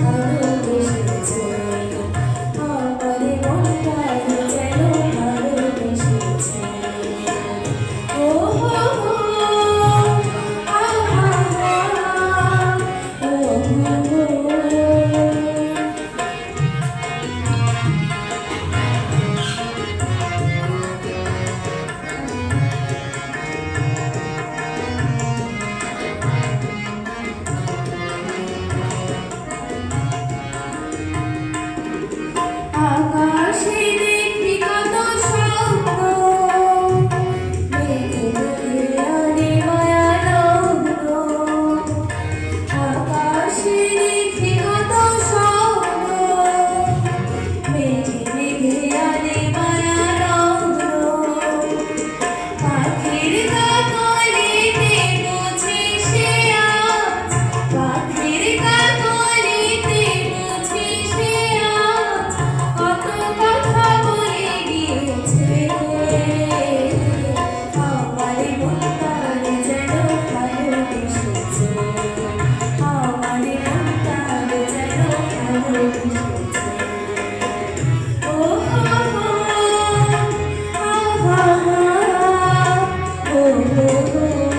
Thank you. కాగా হা ও হো